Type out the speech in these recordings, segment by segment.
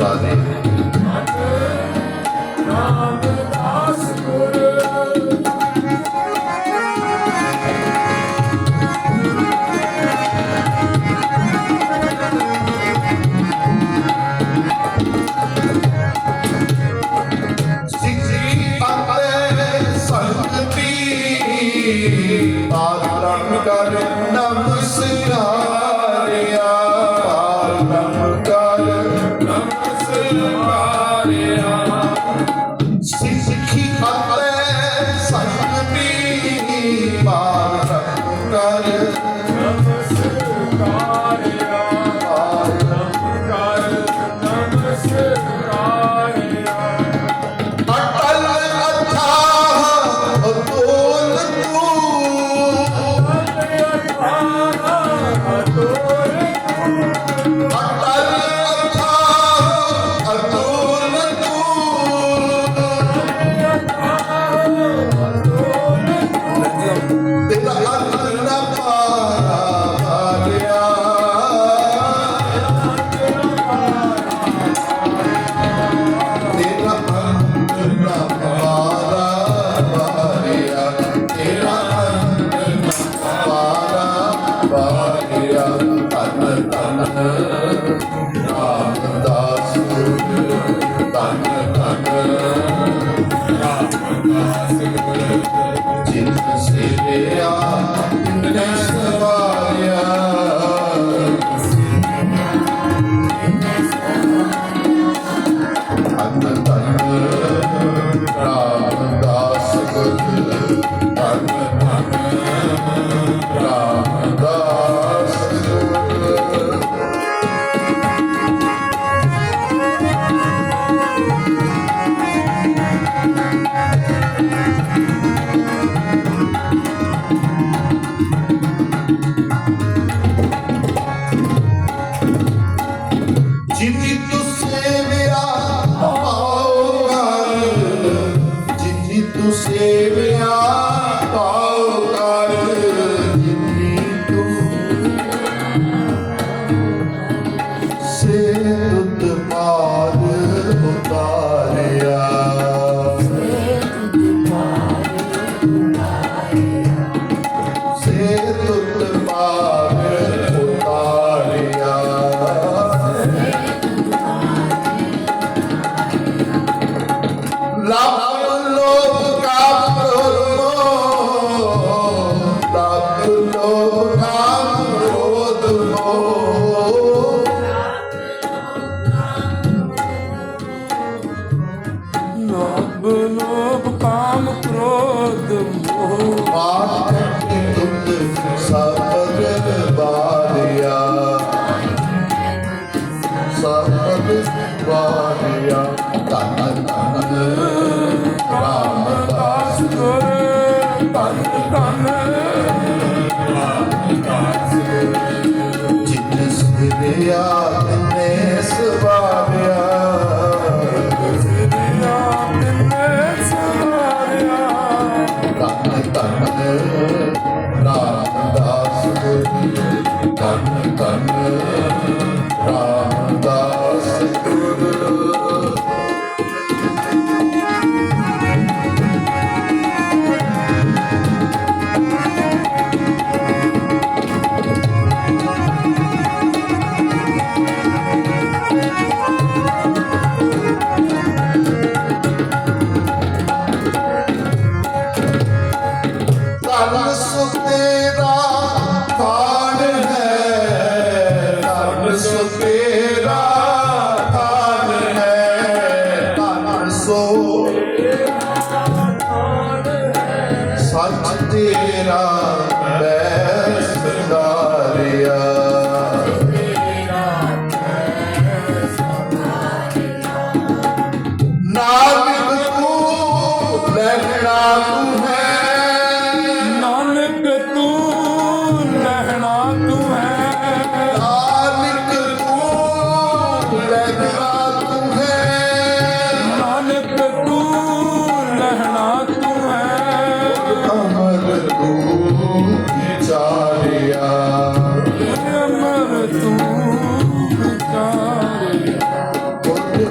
Sunday. Lord. ਸਭ ਲੋਭ ਕਾਮ ਕ੍ਰੋਧ ਮੋਹ। ਪਾਪ ਕਰਤੇ ਦੁੱਖ ਸਭ ਬਾਰਿਆ ਸਭ ਬਾਰਿਆ ਧੰਨ Yeah.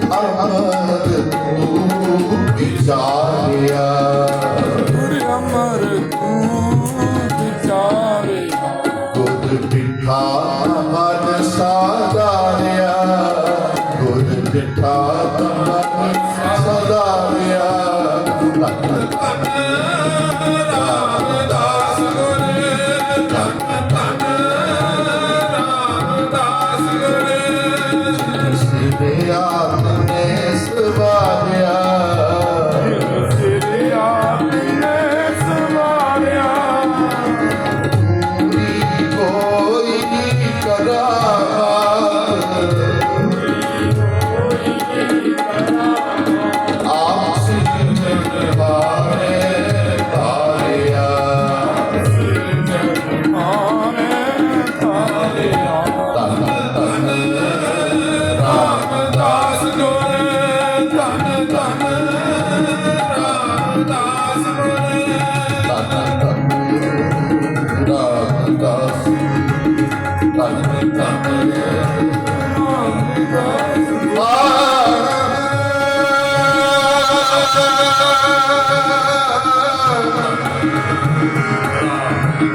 ਅਮਰ ਤੂੰ ਵਿਚਾਰਿਆ ਅਮਰ ਤੂੰ ਵਿਚਾਰਿਆ ਗੁਰ ਪਿਠਾ ਮਨ ਸਾਦਾਰਿਆ ਗੁਰ ਪਿਠਾ ਮਨ ਸਾਦਾਰਿਆ ਤੂੰ ਲੱਖ ਲੱਖ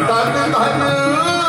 ਧੰਨ ਧੰਨ